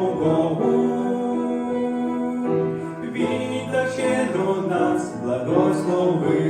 Богу. Він так щедро нас благословив.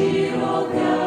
Широка